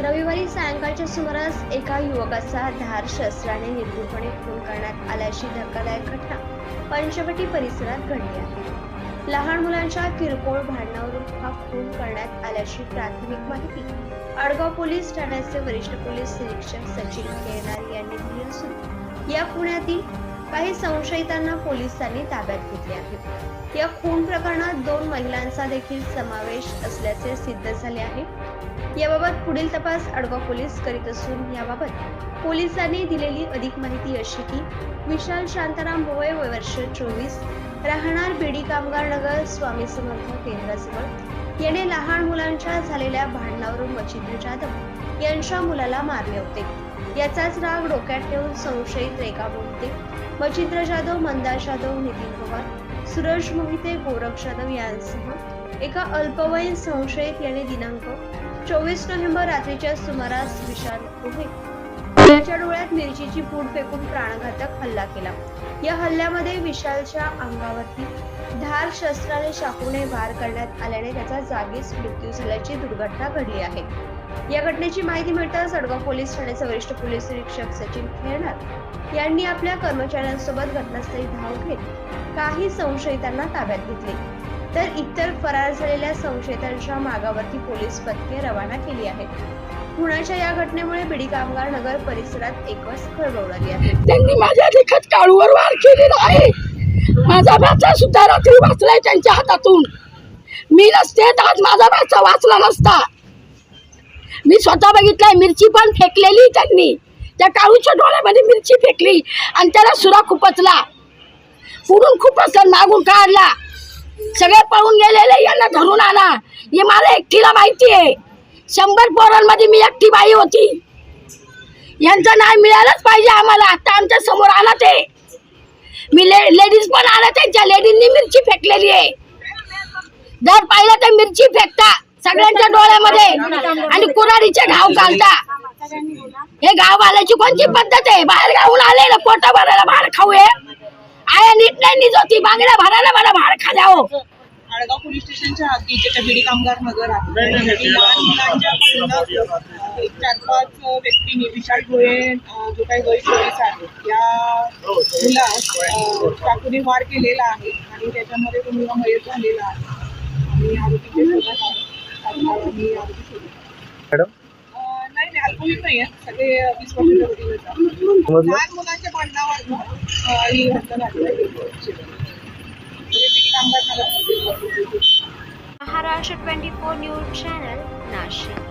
रविवारी सायंकाळच्या सुमारास एका युवकाचा धार शस्त्राने निर्भीडपणे खून करण्यात आल्याची धक्कादायक घटना पंचवटी परिसरात घडली आहे. लहान मुलांच्या किरकोळ भांडणावरून हा खून करण्यात आल्याची प्राथमिक माहिती आडगाव पोलीस ठाण्याचे वरिष्ठ पोलीस निरीक्षक सचिन केनार यांनी दिली असून या खुण्यातील काही संशयितांना पोलिसांनी ताब्यात घेतले आहे. या खून प्रकरणात दोन महिलांचा देखील समावेश असल्याचे सिद्ध झाले आहे. याबाबत पुढील तपास अडगाव पोलीस करीत असून याबाबत पोलिसांनी दिलेली अधिक माहिती अशी की विशाल शांताराम भोये वय वर्ष चोवीस राहणार बेडी कामगार नगर स्वामी समर्थ केंद्राजवळ. याने लहान मुलांच्या झालेल्या भांडणावरून मच्छिंद्र जाधव यांच्या मुलाला मारले होते. याचाच राग डोक्यात ठेवून संशयित रेखा बोलते. मच्छिंद्र जाधव मंदार जाधव नितीन पवार सुरज मोहिते गोरख जाधव यांसह एका अल्पवयीन संशयित याने दिनांक चोवीस नोव्हेंबर रात्रीच्या सुमारास विशाल याच्या डोळ्यात मिरचीची पूड फेकून प्राणघातक हल्ला केला. या हल्ल्यामध्ये विशालच्या अंगावरती धार शस्त्राने चाकूने वार करण्यात आल्याने त्याचा जागीच मृत्यू झाल्याची दुर्घटना घडली आहे. या घटनेची माहिती मिळताच सडगाव पोलीस ठाण्याचे वरिष्ठ पोलीस निरीक्षक सचिन खेळणार यांनी आपल्या कर्मचाऱ्यांसोबत घटनास्थळी धाव घेत काही संशयितांना ताब्यात घेतले. तर इतर फरार झालेल्या संशयितांच्या मागावरती पोलीस पथके रवाना केली आहेत. पुण्याच्या या घटनेमुळे बिडी कामगार नगर परिसरात एकच खळबळ उडाली आहे. त्यांनी माझ्या लिखत काळूवर वार केलेला आहे. माझा भाचा सुद्धा रात्री वाचलाय त्यांच्या हातातून. मी नसते तर आज माझा भाचा वाचला नसता. मी स्वतः बघितलंय मिरची पण फेकलेली त्यांनी. त्या काळूच्या डोळ्यामध्ये मिरची फेकली आणि त्याला सुरा खुपचला. पुढून खुपचला मागून काढला. सगळे पळून गेलेले यांना धरून आणा. हे मला एकटीला माहिती आहे. शंभर पोरांमध्ये मी एकटी बाई होती. यांचं नाही मिळालंच पाहिजे आम्हाला. आता आमच्यासमोर आणत आहे मी ले लेडीज पण आणत आहे त्या लेडीजनी मिरची फेकलेली आहे. जर पाहिलं तर मिरची फेकता. सगळ्यांच्या डोळ्यामध्ये. आणि कुराडीचे घाव घालता. हे गाव आल्याची कोणती पद्धत आहे? बाहेर गावून आले ना पोटा भरायला भार खाऊ आया नीट नाही निज होती बांगड्या भरायला मला भार खा हो. आळगाव पोलीस स्टेशनच्या हद्दीचे बीडी कामगार नगर आहे. आणि लहान मुलांच्या एक चार पाच व्यक्तींनी विशाल अं, जो काही चोवीस आहे या मुलास चाकूने वार केलेला आहे आणि त्याच्यामध्ये तो मुलगा मयत झालेला आहे. आणि आरोपी. मॅडम? नाही नाही अल्पवयीन नाही आहे सगळे वीस वर्षाच्या लहान मुलांच्या भांडणावर अं, ही घटना घडली आहे. सगळे बीडी कामगार नगर महाराष्ट्र ट्वेंटी